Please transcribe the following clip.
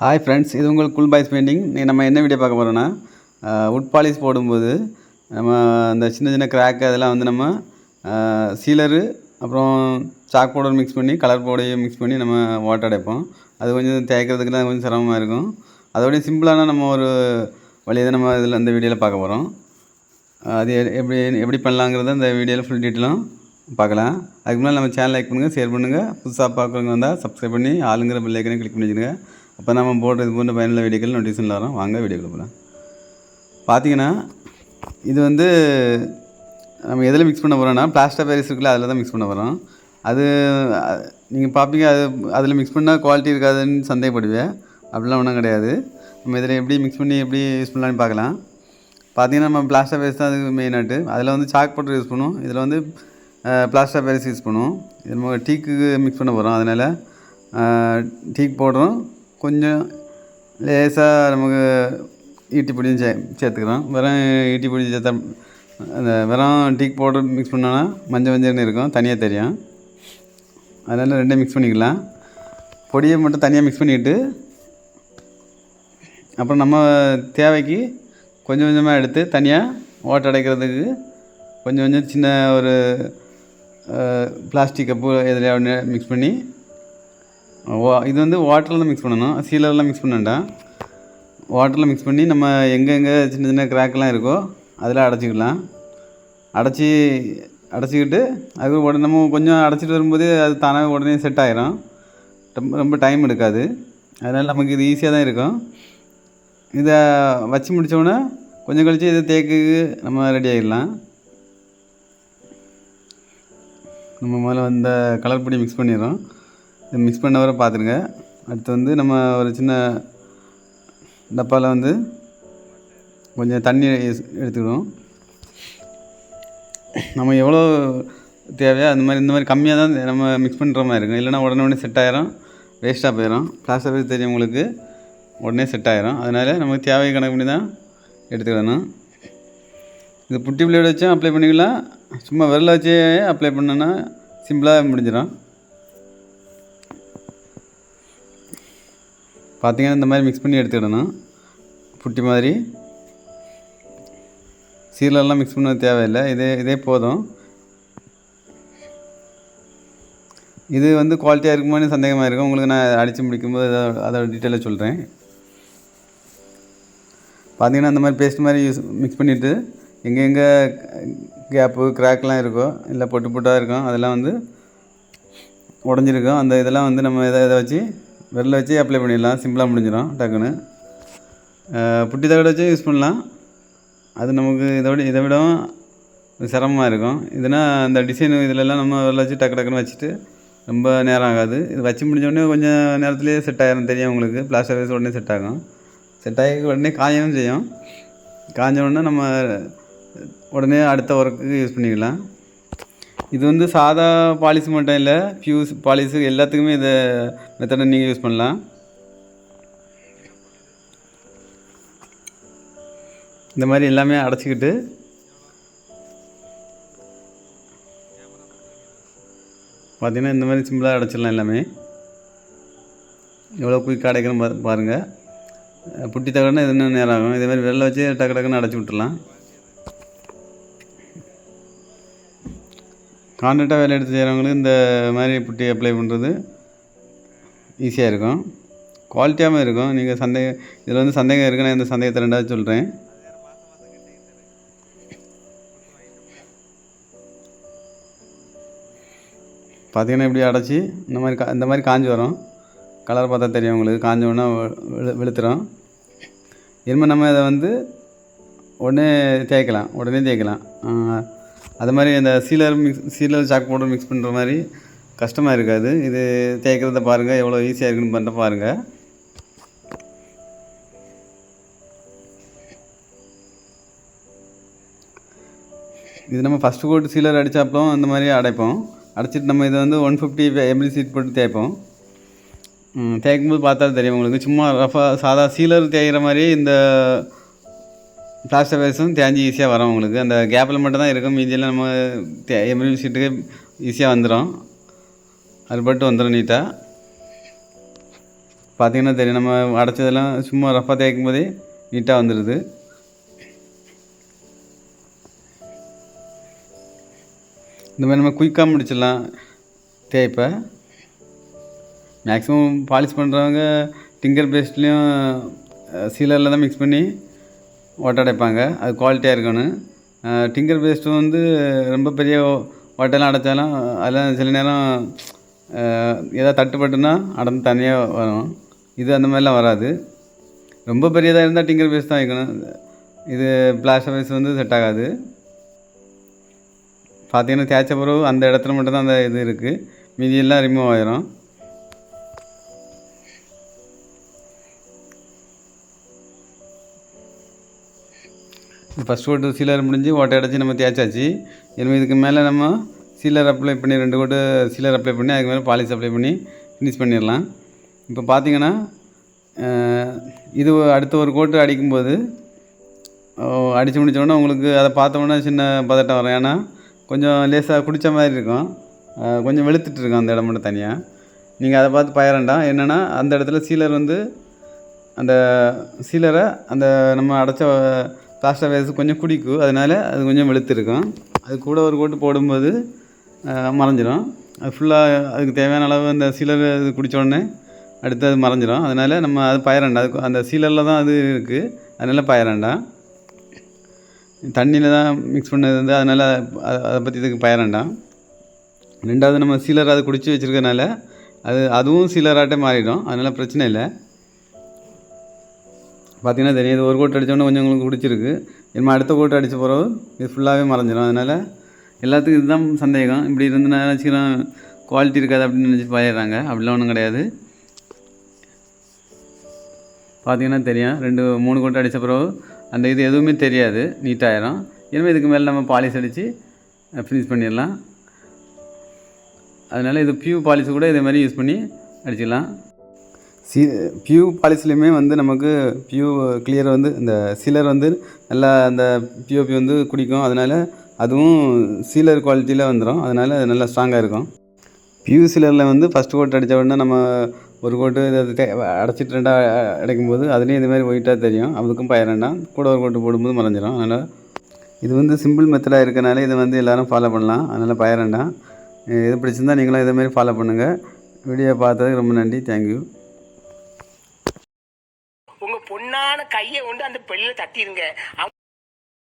Hi friends இது உங்கள் cool boys painting நம்ம என்ன வீடியோ பார்க்க போகிறோன்னா உட் பாலிஷ் போடும்போது நம்ம அந்த சின்ன சின்ன கிராக் அதெல்லாம் வந்து நம்ம சீலரு அப்புறம் சாக் பவுடர் மிக்ஸ் பண்ணி கலர் பவுடரையும் மிக்ஸ் பண்ணி நம்ம வாட்டர் அடைப்போம். அது கொஞ்சம் தேய்க்கிறதுக்குலாம் கொஞ்சம் சிரமமாக இருக்கும். அதோடய சிம்பிளான நம்ம ஒரு வழியை தான் நம்ம இதில் இந்த வீடியோவில் பார்க்க போகிறோம் அது எப்படி எப்படி பண்ணலாங்கிறத இந்த வீடியோவில் ஃபுல் டீட்டெயிலும் பார்க்கலாம். அதுக்கு முன்னாடி நம்ம சேனல் லைக் பண்ணுங்கள் ஷேர் பண்ணுங்கள் புதுசாக பார்க்குறவங்க வந்தால் சப்ஸ்கிரைப் பண்ணி ஆளுங்கிற பெல் கிளிக் பண்ணி வச்சுருங்க. அப்போ நம்ம போடுற இது போன்ற பயனுள்ள வீடியோக்கள் நோட்டிஃபிகேஷன் வரோம். வாங்க வீடியோக்கள் போகலாம் பார்த்தீங்கன்னா இது வந்து நம்ம எதில் மிக்ஸ் பண்ண போகிறோம்னா பிளாஸ்டர் பேரிஸ் இருக்குல்ல அதில் தான் மிக்ஸ் பண்ண போகிறோம் அது நீங்கள் பார்ப்பீங்க அது அதில் மிக்ஸ் பண்ணால் குவாலிட்டி இருக்காதுன்னு சந்தேகப்படுவேன் அப்படிலாம் ஒன்றும் கிடையாது. நம்ம இதில் எப்படி மிக்ஸ் பண்ணி எப்படி யூஸ் பண்ணலான்னு பார்க்கலாம் பார்த்தீங்கன்னா நம்ம பிளாஸ்டர் பேரிஸ் தான் அதுக்கு மெயினாட்டு அதில் வந்து சாக் பவுடர் யூஸ் பண்ணுவோம். இதில் வந்து பிளாஸ்டர் பேரிஸ் யூஸ் பண்ணுவோம். இது நம்ம டீக்கு மிக்ஸ் பண்ண போகிறோம் அதனால் டீக் போடுறோம் கொஞ்சம் லேசாக நமக்கு ஈட்டி பொடியும் சே சேர்த்துக்கலாம். வெறும் ஈட்டி பொடி சேர்த்தா அந்த வெறும் டீக் பவுடர் மிக்ஸ் பண்ணோன்னா மஞ்சள் மஞ்சள்னு இருக்கும். தனியாக தெரியும். அதனால் ரெண்டையும் மிக்ஸ் பண்ணிக்கலாம். பொடியை மட்டும் தனியாக மிக்ஸ் பண்ணிக்கிட்டு அப்புறம் நம்ம தேவைக்கு கொஞ்சம் கொஞ்சமாக எடுத்து தனியாக ஓட்டை அடைக்கிறதுக்கு கொஞ்சம் கொஞ்சம் சின்ன ஒரு பிளாஸ்டிக் கப்பு எதில் ஒன்று மிக்ஸ் பண்ணி இது வந்து வாட்டரில் தான் மிக்ஸ் பண்ணணும். சீலர்லாம் மிக்ஸ் பண்ண வேண்டாம். வாட்டரில் மிக்ஸ் பண்ணி நம்ம எங்கெங்கே சின்ன சின்ன கிராக்கெலாம் இருக்கோ அதில் அடைச்சிக்கலாம். அடைச்சி அடைச்சிக்கிட்டு அது உடனே நம்ம கொஞ்சம் அடைச்சிட்டு வரும்போது அது தானாக உடனே செட் ஆகிரும் ரொம்ப ரொம்ப டைம் எடுக்காது. அதனால் நமக்கு இது ஈஸியாக தான் இருக்கும். இதை வச்சு முடித்தோடனே கொஞ்சம் கழித்து இதை தேக்கு நம்ம ரெடி ஆகிடலாம் நம்ம முதல்ல அந்த கலர் பொடி மிக்ஸ் பண்ணிடுறோம். மிக்ஸ் பண்ண வர பார்த்துருங்க அடுத்து வந்து நம்ம ஒரு சின்ன டப்பாவில் வந்து கொஞ்சம் தண்ணி எடுத்துக்கணும் நம்ம எவ்வளோ தேவையோ அந்த மாதிரி இந்த மாதிரி கம்மியாக தான் நம்ம மிக்ஸ் பண்ணுற மாதிரி இருக்கும். இல்லைனா உடனே உடனே செட் ஆயிரும். வேஸ்ட்டாக போயிடும் பிளாஸ்டர் பற்றி தெரியும் உங்களுக்கு. உடனே செட் ஆயிரும். அதனால் நமக்கு தேவை கணக்கு பண்ணி தான் எடுத்துக்கிடணும். இது புட்டி பிளேட் வச்சும் அப்ளை பண்ணிக்கலாம். சும்மா விரல வச்சே அப்ளை பண்ணோன்னா சிம்பிளாக முடிஞ்சிடும். பார்த்திங்கன்னா இந்த மாதிரி மிக்ஸ் பண்ணி எடுத்துக்கிடணும். புட்டி மாதிரி. சீலெல்லாம் மிக்ஸ் பண்ண தேவையில்லை. இதே இதே போதும். இது வந்து குவாலிட்டியாக இருக்குமான்னு சந்தேகமாக இருக்கும். உங்களுக்கு நான் அடித்து முடிக்கும்போது அதை அதோட டீட்டெயிலாக சொல்கிறேன் பார்த்தீங்கன்னா அந்த மாதிரி பேஸ்ட் மாதிரி யூஸ் மிக்ஸ் பண்ணிவிட்டு எங்கெங்கே கேப்பு கிராக்லாம் இருக்கோ இல்லை பொட்டு பொட்டாக இருக்கும் அதெல்லாம் வந்து உடஞ்சிருக்கும். அந்த இதெல்லாம் வந்து நம்ம இதை இதை வச்சு வெளில வச்சு அப்ளை பண்ணிடலாம். சிம்பிளாக முடிஞ்சிடும் டக்குன்னு. புட்டி தகடு வச்சு யூஸ் பண்ணலாம். அது நமக்கு இதை விட இதை விடவும் சிரமமாக இருக்கும். இதுனா அந்த டிசைன் இதிலெல்லாம் நம்ம வெளில வச்சு டக்கு டக்குன்னு வச்சுட்டு ரொம்ப நேரம் ஆகாது. இது வச்சு முடிஞ்சோடனே கொஞ்சம் நேரத்துலேயே செட் ஆகிரும் தெரியும் உங்களுக்கு. பிளாஸ்டர் வைஸ் உடனே செட் ஆகும். செட் ஆகி உடனே காயவும் செய்யும். காஞ்ச உடனே நம்ம உடனே அடுத்த ஒர்க்குக்கு யூஸ் பண்ணிக்கலாம். இது வந்து சாதா பாலிசி மட்டும் இல்லை ஃபியூஸ் பாலிசி எல்லாத்துக்குமே இதை மெத்தடை நீங்கள் யூஸ் பண்ணலாம். இந்த மாதிரி எல்லாமே அடைச்சிக்கிட்டு பார்த்தீங்கன்னா இந்த மாதிரி சிம்பிளாக அடைச்சிடலாம் எல்லாமே. எவ்வளோ குயிக் அடைக்கிறோம் பாருங்கள் புட்டி தகடனா இது இன்னும் நேரம் ஆகும். இதே மாதிரி வெளில வச்சு டக்கு டக்குன்னு அடைச்சி விட்டுறலாம் கான்ட்ராக்டாக வேலை எடுத்து செய்கிறவங்களுக்கு இந்த மாதிரி புட்டி அப்ளை பண்ணுறது ஈஸியாக இருக்கும். குவாலிட்டியாகவும் இருக்கும். நீங்கள் சந்தேகம் இதில் வந்து சந்தேகம் இருக்குன்னா இந்த சந்தேகத்தை ரெண்டாவது சொல்கிறேன் பார்த்தீங்கன்னா இப்படி அடைச்சி இந்த மாதிரி கா இந்த மாதிரி காஞ்சி வரும். கலர் பார்த்தா தெரியும் உங்களுக்கு. காஞ்ச உடனே வெளு வெளுத்துரும். இனிமேல் நம்ம இதை வந்து உடனே தேய்க்கலாம். உடனே தேய்க்கலாம். அது மாதிரி இந்த sealer mix sealer chalk powder mix பண்ணுற மாதிரி கஷ்டமாக இருக்காது. இது தேய்க்கிறத பாருங்கள் எவ்வளோ ஈஸியாக இருக்குன்னு பண்ணுற பாருங்கள் இது நம்ம ஃபஸ்ட்டு கோட் சீலர் அடித்தாப்புறம் இந்த மாதிரி அடைப்போம். அடைச்சிட்டு நம்ம இதை வந்து ஒன் ஃபிஃப்டி எம்எல் சீட் போட்டு தேய்ப்போம். தேய்க்கும்போது தேய்க்கும் பார்த்தா தெரியும் உங்களுக்கு. சும்மா ரஃபாக சாதா சீலர் தேய்கிற மாதிரி இந்த பிளாஸ்டர் பேஸும் தேஞ்சி ஈஸியாக வரும் உங்களுக்கு. அந்த கேப்பில் மட்டும்தான் இருக்கும். மீதியெல்லாம் நம்ம தே சீட்டுக்கு ஈஸியாக வந்துடும் அது பட்டு வந்துடும் நீட்டாக பார்த்தீங்கன்னா தெரியும். நம்ம அடைச்சதெல்லாம் சும்மா ரஃபாக தேய்க்கும் போதே நீட்டாக வந்துடுது இந்த மாதிரி நம்ம குயிக்காக முடிச்சிடலாம் தேய்ப்பை. மேக்ஸிமம் பாலிஷ் பண்ணுறவங்க டிங்கர் பேஸ்ட்லேயும் சீலரில் தான் மிக்ஸ் பண்ணி ஓட்டை அடைப்பாங்க அது குவாலிட்டியாக இருக்கணும். டிங்கர் பேஸ்ட்டும் வந்து ரொம்ப பெரிய ஓட்டையெல்லாம் அடைச்சாலும் அதெல்லாம் சில நேரம் ஏதாவது தட்டுப்பட்டுன்னா அடந்து தனியாக வரும். இது அந்த மாதிரிலாம் வராது. ரொம்ப பெரியதாக இருந்தால் டிங்கர் பேஸ்ட் தான் வைக்கணும். இது பிளாஸ்டர் பேஸ் வந்து செட் ஆகாது. பார்த்தீங்கன்னா தேய்ச்ச பிறகு அந்த இடத்துல மட்டும்தான் அந்த இது இருக்குது மீதியெல்லாம் ரிமூவ் ஆயிரும். ஃபஸ்ட் கோட்டு சீலர் முடிஞ்சு ஓட்டை அடைச்சி நம்ம தேய்ச்சாச்சு. இனிமேல் இதுக்கு மேலே நம்ம சீலர் அப்ளை பண்ணி ரெண்டு கோட்டு சீலர் அப்ளை பண்ணி அதுக்கு மேலே பாலிஷ் அப்ளை பண்ணி ஃபினிஷ் பண்ணிடலாம். இப்போ பார்த்தீங்கன்னா இது அடுத்த ஒரு கோட்டு அடிக்கும்போது அடித்து முடித்தோடனே உங்களுக்கு அதை பார்த்த சின்ன பதட்டம் வரும். ஏன்னா கொஞ்சம் லேசாக குடித்த மாதிரி இருக்கும். கொஞ்சம் வெளுத்துட்டு இருக்கும் அந்த இடம் மட்டும் தனியாக நீங்கள் அதை பார்த்து பயிரண்டாம் என்னென்னா அந்த இடத்துல சீலர் வந்து அந்த சீலரை அந்த நம்ம அடைச்ச பிளாஸ்டர் வேஸ் கொஞ்சம் குடிக்கும் அதனால் அது கொஞ்சம் வெளுத்துருக்கும். அது கூட ஒரு கோட்டு போடும்போது மறைஞ்சிரும். அது ஃபுல்லாக அதுக்கு தேவையான அளவு அந்த சீலர் இது குடித்தோடனே அடுத்து அது மறைஞ்சிரும். அதனால் நம்ம அது பயிரண்டா அது அந்த சீலரில் தான் அது இருக்குது அதனால் பயரண்டா தண்ணியில் தான் மிக்ஸ் பண்ணது வந்து அதனால் அதை பற்றி இதுக்கு பயிரண்டாம் ரெண்டாவது நம்ம சீலர் அதை குடித்து வச்சுருக்கனால அது அதுவும் சீலராட்டே மாறிடும். அதனால் பிரச்சனை இல்லை. பார்த்தீங்கன்னா தெரியும். இது ஒரு கோட்டு அடித்தோடனே கொஞ்சம் உங்களுக்கு பிடிச்சிருக்கு. நம்ம அடுத்த கோட்டு அடித்த பிறகு இது ஃபுல்லாகவே மறைஞ்சிரும். அதனால் எல்லாத்துக்கும் இதுதான் சந்தேகம். இப்படி இருந்து நான் நினச்சிக்கிறேன் குவாலிட்டி இருக்காது அப்படின்னு நினச்சி பயிடுறாங்க அப்படிலாம் ஒன்றும் கிடையாது. பார்த்தீங்கன்னா தெரியும். ரெண்டு மூணு கோட்டு அடித்த பிறகு அந்த இது எதுவுமே தெரியாது. நீட்டாயிரும் இனிமேல் இதுக்கு மேலே நம்ம பாலிஷ் அடித்து ஃபினிஷ் பண்ணிடலாம். அதனால் இது பியூ பாலிஷ் கூட இதே மாதிரி யூஸ் பண்ணி அடிச்சிடலாம் சி பியூ பாலிசிலையுமே வந்து நமக்கு பியூ கிளியர் வந்து இந்த சீலர் வந்து நல்லா அந்த பிஓபி வந்து குடிக்கும். அதனால் அதுவும் சீலர் குவாலிட்டியில் வந்துடும் அதனால் அது நல்லா ஸ்ட்ராங்காக இருக்கும். பியூ சீலரில் வந்து ஃபஸ்ட் கோட் அடித்த உடனே நம்ம ஒரு கோட்டு இதை அடைச்சிட்டு ரெண்டாக அடைக்கும்போது அதுலேயும் இது மாதிரி ஒயிட்டாக தெரியும். அதுக்கும் பயிர் வேண்டாம் கூட ஒரு கோட்டு போடும்போது மறைஞ்சிரும். அதனால் இது வந்து சிம்பிள் மெத்தடாக இருக்கனால இதை வந்து எல்லோரும் ஃபாலோ பண்ணலாம். அதனால் பயிர் வேண்டாம் இது பிடிச்சிருந்தால் நீங்களும் இதே மாதிரி ஃபாலோ பண்ணுங்கள் வீடியோ பார்த்ததுக்கு ரொம்ப நன்றி. தேங்க்யூ கையை கொண்டு அந்த பெல்லில தட்டிடுங்க